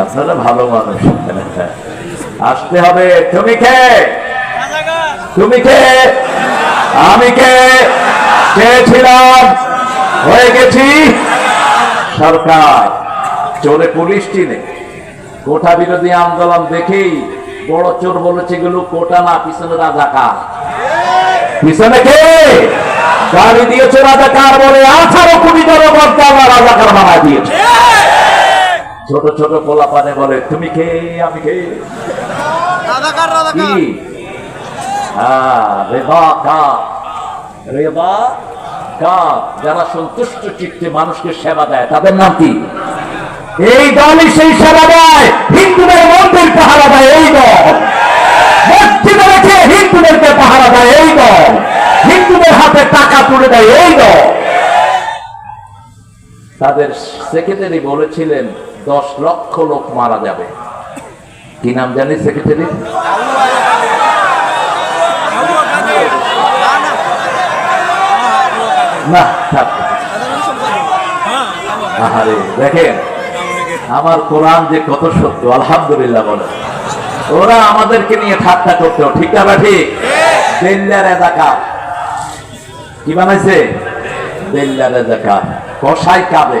আপনারা ভালো মানুষ। আসতে হবে। তুমি কে? তুমি কে? আমি কে? চেয়েছিলাম হয়ে গেছি? সরকার। চোরে পুলিশ চিনে কোটা বিরোধী আন্দোলন দেখেই বড় চোর বলেছে এগুলো কোটা না, পিছনে রাজাকার। পিছনে কে? গাড়ি দিয়েছে রাজা রাজাকার বলে আঠারো কোটি জনগণকে আমরা রাজাকার বানা দিয়েছে। ছোট ছোট পোলা পানে বলে তুমি কে? আমি কে? কি? হ্যাঁ রেবা কা। রেবা কা। যারা সন্তুষ্ট চিত্তে মানুষকে সেবা দেয় তাদের নাম কি? এই দলই সেই সেবা দেয়। হিন্দুদের মন্দির পাহারা দেয় এই দল। মসজিদে রেখে হিন্দুদেরকে পাহারা দেয় এই দল। হিন্দুদের হাতে টাকা তুলে দেয় এই দল। তাদের সেক্রেটারি বলেছিলেন দশ লক্ষ লোক মারা যাবে। কি নাম জানি সেক্রেটারি দেখেন, আমার কোরআন যে কত সত্য, আলহামদুলিল্লাহ বলে ওরা আমাদেরকে নিয়ে ঠাট্টা করতো ঠিক না ঠিক? দেল্লার এলাকা কি বানাইছে? দেল্লার এলাকা কষাই কাবে।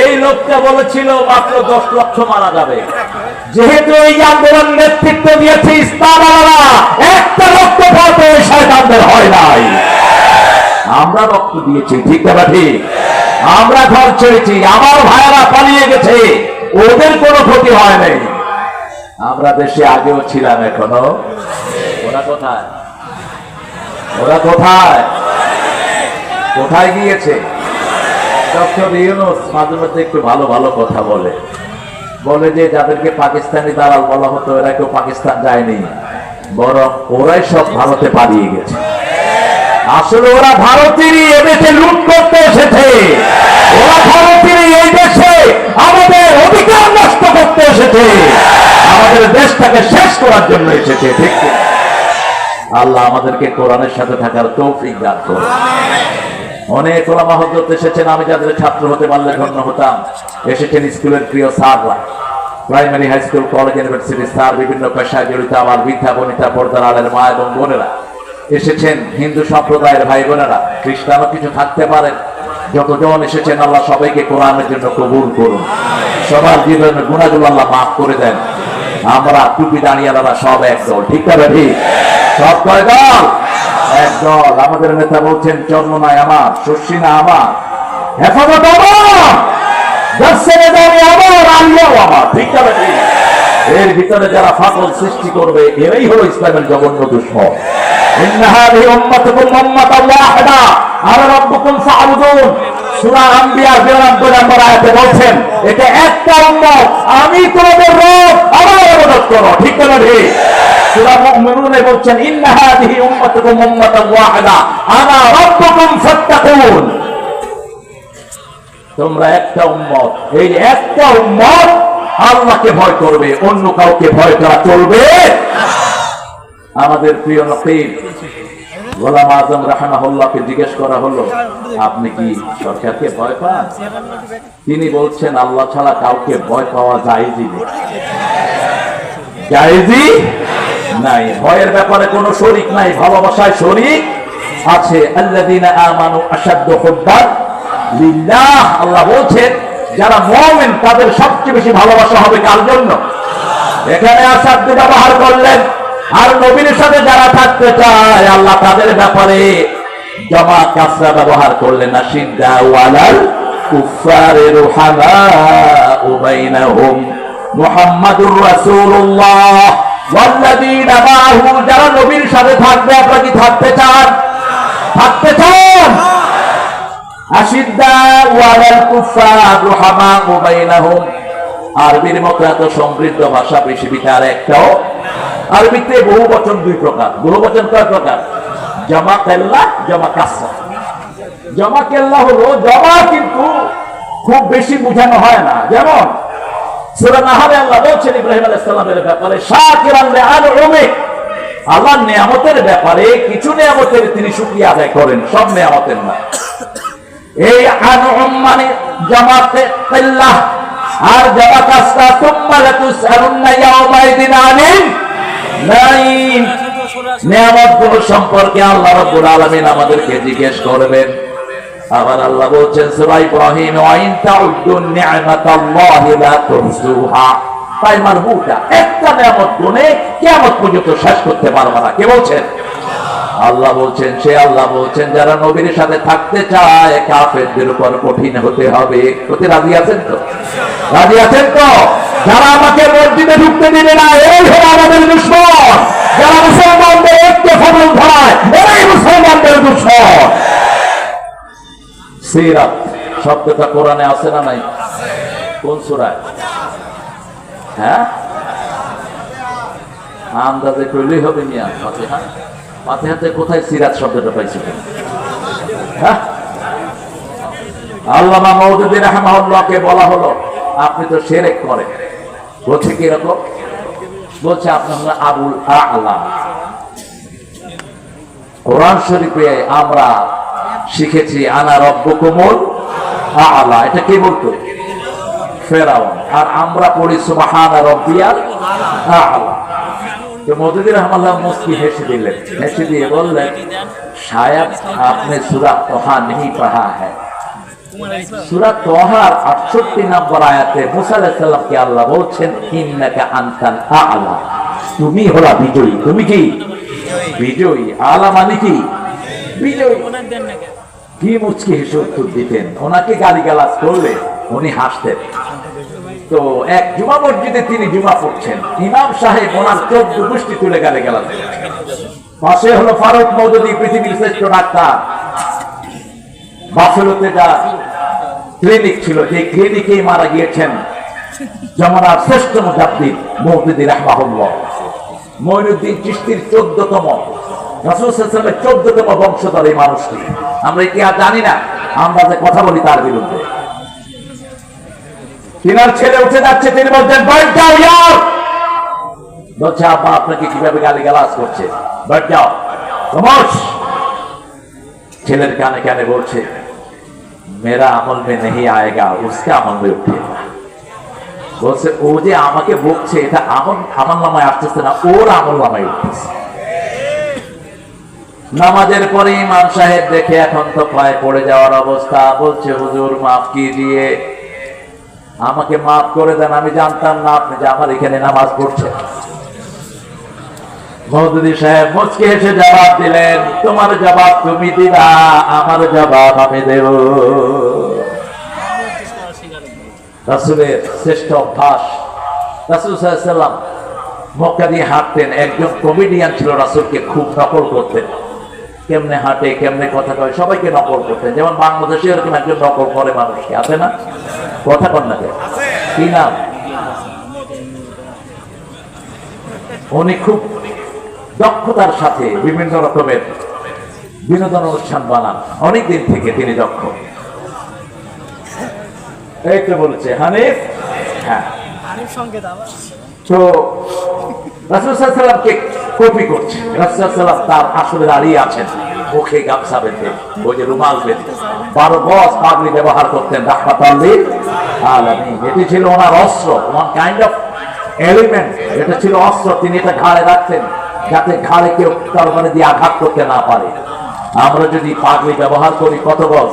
এই লোকটা বলেছিল, মাত্র দশ লক্ষ মারা যাবে। যেহেতু এই আন্দোলন নেতৃত্ব দিয়েছে একটা রক্ত পাত শয়তানদের হয় নাই। আমরা রক্ত দিয়েছি, ঠিক না ঠিক আমরা ঘর ছেড়েছি, আমার ভাইয়েরা পালিয়ে গেছে, ওদের কোনো ক্ষতি হয় নাই। আমরা দেশে আগেও ছিলাম এখনও। ওরা কোথায়? ওরা কোথায়? কোথায় গিয়েছে? ডক্টর ইউনুস মাঝে মধ্যে একটু ভালো ভালো কথা বলে। বলে যে, যাদেরকে পাকিস্তানি দালাল বলা হতো, এরা কেউ পাকিস্তান যায়নি। বরং ওরাই সব ভারতে পালিয়ে গেছে। আসলে ওরা ভারতেরই এদেশে লুট করতে এসেছে। ওরা ভারতেরই এই দেশে আমাদের অধিকার নষ্ট করতে এসেছে। আমাদের দেশটাকে শেষ করার জন্য এসেছে, ঠিক আল্লাহ আমাদেরকে কোরআনের সাথে থাকার তৌফিক দান করুন। অনেক ওলামা হজরত এসেছেন, আমি যাদের ছাত্র হতে পারলে ধন্য হতাম। এসেছেন স্কুলের প্রিয় স্যাররা। Primary high school college university sir, বিভিন্ন পেশায় জড়িত আমার বৃদ্ধা, বনিতা, পর্দার আলের মা এবং বোনেরা। এসেছেন হিন্দু সম্প্রদায়ের ভাই বোনেরা। খ্রিস্টানও কিছু থাকতে পারেন যতজন এসেছেন, আল্লাহ সবাইকে কোরআনের জন্য কবুল করুন। সবার জীবনের গুণাগুলো আল্লাহ মাফ করে দেন। আমরা টুপি দাঁড়িয়ালারা সব একদল ঠিক আছে ঠিক সব কয় দল? একদল আমাদের নেতা বলছেন জন্ম নয় আমার শস্যী না আমার। হেফাজত এর ভিতরে যারা ফাটল সৃষ্টি করবে, এরাই হলো ইসলামের জঘন্য দুশ্মন। আর রাব্বুকুম ফা'বুদুন। আম্বিয়া 92 নম্বর আয়াতে বলছেন এটা একটা আমি তোমাদের রব, আমার করো। ঠিক ঠিক তোমরা একটা উম্মত, এই একটা উম্মত আল্লাহকে ভয় করবে, অন্য কাউকে ভয় করা চলবে আমাদের প্রিয় গোলাম আজম রাহানাহুল্লাহকে জিজ্ঞেস করা হলো, আপনি কি সরকারকে ভয় পান? তিনি বলছেন, আল্লাহ ছাড়া কাউকে ভয় পাওয়া যায়জি জায়েজি নাই। ভয়ের ব্যাপারে কোনো শরিক নাই, ভালোবাসায় শরিক আছে। আল্লাযীনা আমানু হুব্বান লিল্লাহ। আল্লাহ বলছেন, যারা মুমিন, তাদের সবচেয়ে বেশি ভালোবাসা হবে কার জন্য? এখানে আসাদ্দু ব্যবহার করলেন। আর নবীর সাথে যারা থাকতে চায়, আল্লাহ তাদের ব্যাপারে জমা কাসরা ব্যবহার করলেন না সিদ্ধা ওয়ালাল কুফারে রুহামা বাইনাহুম মুহাম্মাদুর রাসূলুল্লাহ ওয়াল্লাযীনা মাআহু যারা নবীর সাথে থাকবে, আপনারা কি থাকতে চান? থাকতে চান? আশিদ্দা ওয়ালাল কুফার রুহামা বাইনাহুম আরবির মতো সমৃদ্ধ ভাষা পৃথিবীতে আর একটাও আরবিতে বহু বচন, দুই প্রকার। বহু বচন কয় প্রকার? জমা কেল্লা, জমা কাসা জমা কেল্লা হলো, জমা কিন্তু খুব বেশি বোঝানো হয় না। যেমন সূরা আল্লাহ ব্যাপারে কিছু তিনি আদায় সব না এই মানে জামাতে আর জামা কাসা তুম্মা লাতুসআলুন্না ইয়াউমাইদিন আনিন নাইম নিয়ামতগুলো সম্পর্কে আল্লাহ রাব্বুল আলামিন আমাদেরকে জিজ্ঞেস করবেন। আবার আল্লাহ বলছেন, সূরা ইব্রাহিম নি'মাতাল্লাহি লা তুহসুহা তাই একটা নিয়ামত গুণে কিয়ামত পর্যন্ত শেষ করতে পারবে না। কে বলছেন? আল্লাহ বলছেন, সে আল্লাহ বলছেন, যারা নবীর সাথে থাকতে চায়, কাফেরদের উপর কঠিন হতে হবে। হতে রাজি আছেন তো? রাজি আছেন তো যারা আমাকে মসজিদে ঢুকতে দিবে না, এই হলো আমাদের দুশ্মন। যারা মুসলমানদের একটু ফলন ধরায়, এরাই মুসলমানদের দুশ্মন। সিরাত শব্দটা কোরআনে আছে না নাই? কোন সূরায়? হ্যাঁ? আন্দাজে কইলেই হবে মিয়া, ফাতিহা। ফাতিহাতে কোথায় সিরাত শব্দটা পাইছি হ্যাঁ? আল্লামা মওদুদি রাহমাহুল্লাহকে বলা হলো আপনি তো সেরেক করেন বলছে কি এরকম? বলছে আপনার আবুল আলা। কোরআন শরীফে আমরা শিখেছি, আনা রব্য কোমল আলা। এটা কে বলতো? আর আমরা পড়ি, সুবাহান রব্বিয়াল আলা। তো হেসে দিলেন। হেসে দিয়ে বললেন শায়দ আপনি সুরা কহা নেই পাহা হ্যাঁ সুরা তোহার আটষট্টি নম্বর আয়াতে আল্লাহ বলছেন ইন্নাকা আলা। তুমি হলা বিজয়ী। তুমি কি? বিজয়ী। আলা মানে কি? বিজয়ী। কি মুচকি হেসে উত্তর দিতেন? ওনাকে গালি গালাজ করলে উনি হাসতেন। তো এক জুমা মসজিদে তিনি জুমা পড়ছেন। ইমাম সাহেব ওনার চোদ্দ গোষ্ঠী তুলে গালে গেলাম পাশে হলো ফারুক মৌদুদি পৃথিবীর শ্রেষ্ঠ ডাক্তার। বাফেলোতে যা ক্লিনিক ছিল যে ক্লিনিকেই মারা গিয়েছেন জমানার শ্রেষ্ঠ মুজাদ্দিদ মৌদুদি রাহমাহুল্লাহ। মঈনুদ্দিন চিশতির চোদ্দতম রাসূলের চোদ্দতম বংশধর এই মানুষটি। আমরা ইতিহাস জানি না, আমরা যে কথা বলি তার বিরুদ্ধে। তিনার ছেলে উঠে যাচ্ছে, তিনি বলছেন বাড়ি যাও বলছে, আব্বা, আপনাকে কীভাবে গালি গালাজ করছে বাড়ি যাও ছেলের কানে কানে বলছে মেরা আমল মে নেই আয়েগা উসকে আমল মে উঠিয়েগা বলছে ও যে আমাকে বকছে এটা আমল আমার নামায় আসতেছে না ওর আমল নামায় উঠতেছে নামাজের পরে ইমাম সাহেব দেখে এখন তো প্রায় পড়ে যাওয়ার অবস্থা। বলছে, হুজুর, মাফ কি দিয়ে? আমাকে মাফ করে দেন, আমি জানতাম না, আপনি যে আমার এখানে নামাজ পড়ছেন। মৌদুদি সাহেব মুচকে এসে জবাব দিলেন, তোমার জবাব তুমি দিবা, আমার জবাব আমি দেব। রাসুলের শ্রেষ্ঠ অভ্যাস, রাসুল সাল্লাম মক্কা দিয়ে হাঁটতেন, একজন কমেডিয়ান ছিল রাসুলকে খুব নকল করতেন। কেমনে হাঁটে, কেমনে কথা কয়, সবাইকে নকল করতেন। যেমন বাংলাদেশে এরকম একজন নকল করে মানুষকে, আছে না? কথা কর না কেন? কি নাম? উনি খুব দক্ষতার সাথে বিভিন্ন রকমের বিনোদন অনুষ্ঠান বানান। অনেকদিন থেকে তিনি দক্ষ। এই তো বলেছে হানিফ? হ্যাঁ। তো রাসুলসাল্লামকে কপি করছে। রাসুলসাল্লাম তার আসলে দাঁড়িয়ে আছেন। মুখে গামছা বেঁধে ওই যে রুমাল বেঁধে। বারো গজ পাগড়ি ব্যবহার করতেন আলামিন। এটি ছিল ওনার অস্ত্র। ওয়ান কাইন্ড অফ এলিমেন্ট এটা ছিল অস্ত্র। তিনি এটা ঘাড়ে রাখতেন। যাতে ঘাড়ে কেউ তরবারি দিয়ে আঘাত করতে না পারে। আমরা যদি পাগড়ি ব্যবহার করি কত গজ?